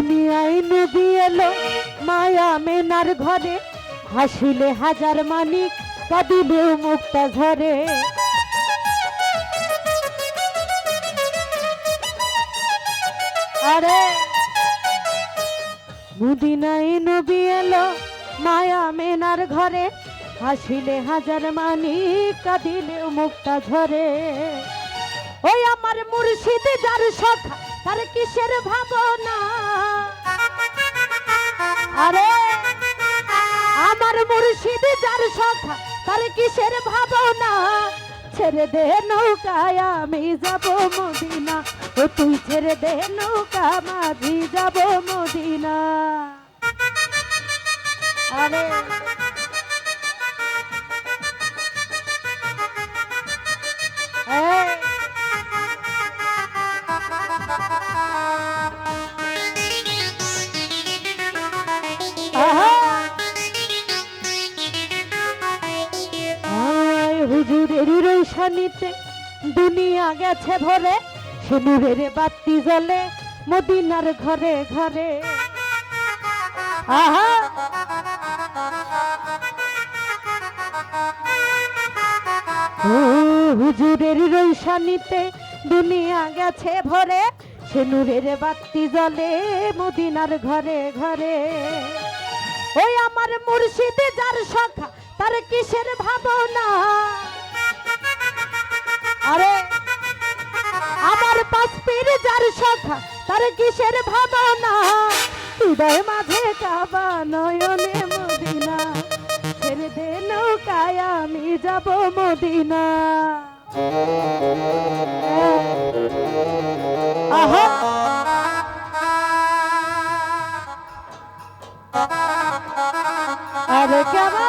দুনিয়ায় নবী এলো, মায়া মেনার ঘরে, হাসিলে হাজার মানিক, কাঁদিলেও মুক্তা ঝরে। আরে! মুদিনায় নবী এলো, মায়া মেনার ঘরে, হাসিলে হাজার মানিক, কাঁদিলেও মুক্তা ওই আমার মুর্শিদ যার সখা তার কিসের ভাবনা? আরে, আমার মুর্শিদ যার সখা, তার কিসের ভাবনা? ছেড়ে দে নৌকায়, আমি যাব মদিনা। ও, তুই ছেড়ে দে নৌকা মাঝি যাব মদিনা। আরে রৌশানিতে দুনিয়া গেছে ভরে, সে নূরের বাতি জ্বলে মদিনার ঘরে ঘরে। আহা! ও হুজুরের রৌশানিতে দুনিয়া গেছে ভরে, সে নূরের বাতি জ্বলে মদিনার ঘরে ঘরে। ওই আমার মুর্শিদে যার সখা তার কিসের ভাবনা? আরে, আমার পাঁচপির যার সখা, তার কিসের ভাবনা? হৃদয় মাঝে কাবা নয়নে মদিনা, ছেড়ে দে নৌকায় আমি যাব মদিনা। আহা! আরে কেমন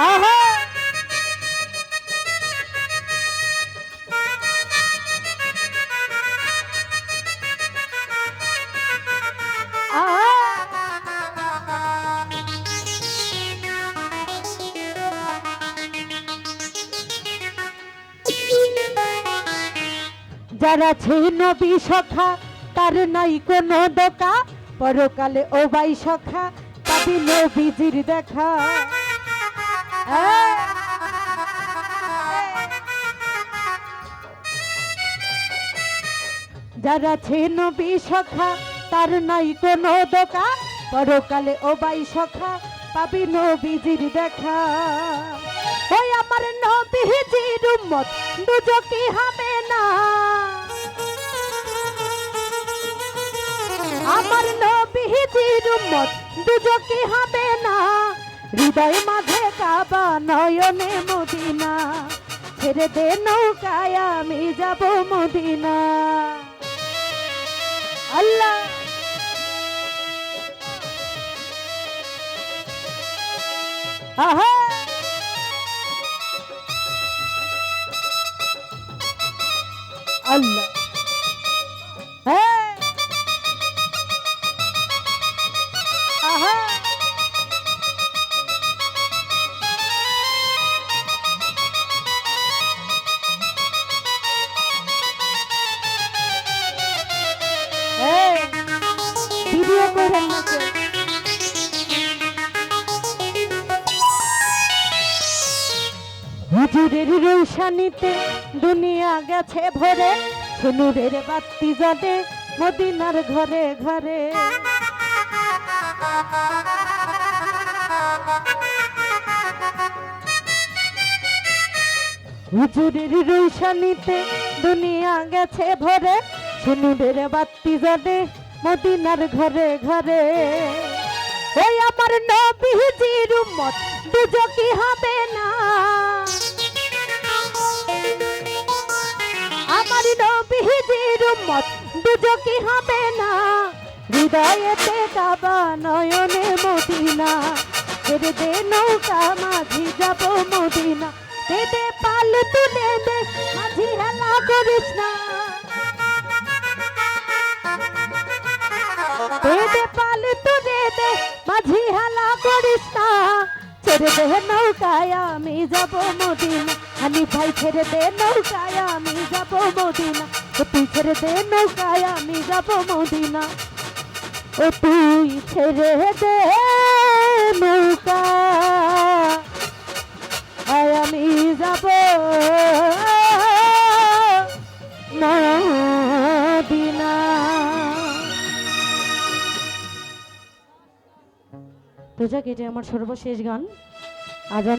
আহা! যারা ছে নবী সখা, তার নাই কোনো দোকা পরকালে ও বাই সখা পাবি নবীজির দেখা! যারা ছে নবী সখা তার নাই কোনো দোকা। পরকালে ও বাই সখা, পাবি নবীজির দেখা। ওই আমার নবীজির উম্মত দুজকি হবে না। আমার নবীজির উম্মত দুজকি হবে না। হৃদয় মাঝে কাবা নয়নে মদিনা। ছেড়ে দে নৌকায় আমি যাব মদিনা। আল্লাহ। আহা। আল্লাহ। ভিডিও করেন না। হুজুরের রৌশানিতে দুনিয়া গেছে ভরে সুনুরের বাতি জ্বলে মদিনার ঘরে ঘরে হুজুরের রৌশানিতে দুনিয়া গেছে ভরে সুনুরের বাতি জ্বলে মদিনার ঘরে ঘরে। ওই আমার নবীজির উম্মত দুজকি হবে না। আমার নবীজির উম্মত দুজকি হবে না। হৃদয়েতে কাবা নয়নে মদিনা দে নৌকা মাঝি যাব মদিনা। দে পাল তুলে ছেড়ে দে নৌকায়, আমি যাব মদিনা। হানি ভাই ছেড়ে দে নৌকায়, আমি যাব মদিনা। ও তুই ছেড়ে দে নৌকায়, আমি যাব মদিনা। ও তুই ছেড়ে দে নৌকা আমি যাব মদিনা। তো যাক এটা আমার সর্বশেষ গান? আজান